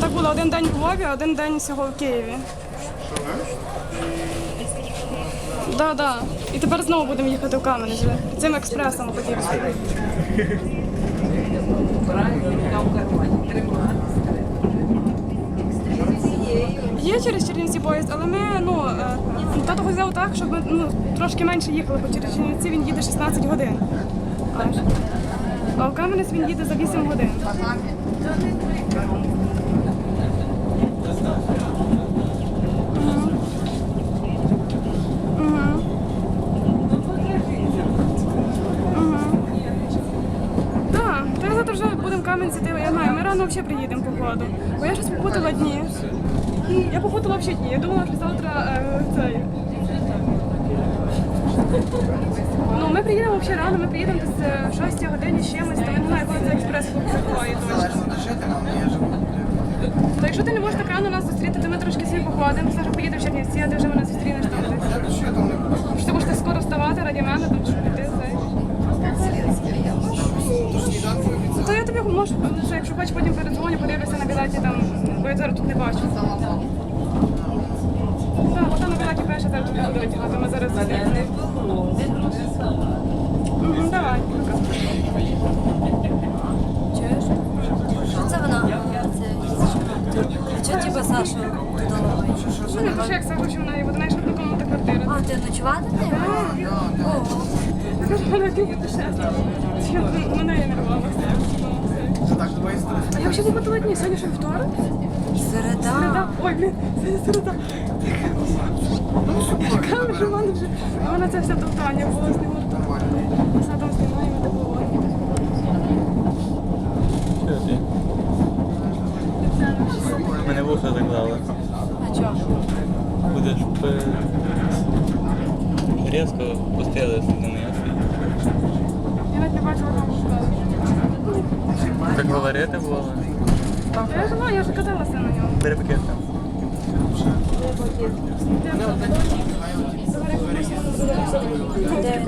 так було один день у Львові, один день всього в Києві. Да, да. І тепер знову будемо їхати в Кам'янець вже. Цим експресом потім. Є через Чернівці поїзд, але ми ну е, тато взяв так, щоб ми ну, трошки менше їхали, бо через Чернівці він їде 16 годин. А в Кам'янець він їде за 8 годин. Взагалі приїдемо походу. Бо я щось попутала дні. Я попутала взагалі дні. Я думала, що завтра е, цей. Ну, ми приїдемо взагалі рано, ми приїдемо е, 6 годині з чимось, то я не знаю, коли це експрес точно. То якщо ти не можеш рано нас зустріти, то ми трошки собі походимо, Саша поїде в Чернівці, а ти вже мене зустрінеш там десь. Що ти будеш скоро вставати раді мене, там щоб піти цей. Ну, То я тобі можу, ну, що якщо хочеш, потім передзвоню, подивлюся на білеті там, бо я зараз тут не бачу. Так, бо там на білеті пише, зараз тут будуть, а то ми зараз зустрінемо. Мгм, Давай, пока. Чуєш? Що це вона? Тебе Саша додала? Ну, не пише, як Саша, що вона є в 11 комната квартира. А, ти ночувати не? Ого. Я кажу, вона любить щастя. Я на неї нервувалася. А я взагалі попитала дні, сьогодні що вівторок? Середа. Середа. Ой, блін, сьогодні середа. Така вже в мене вже. Вона це все довтання було з ним. Садом знімаємо так говоримо. Що ти? Мене вуха заклали. А чого? Будеш е, різко пустили на неї. Я навіть не бачила там школи. Так говорити було. Я ж знаю, я вже каталася на ньому. Бери пакет. Де?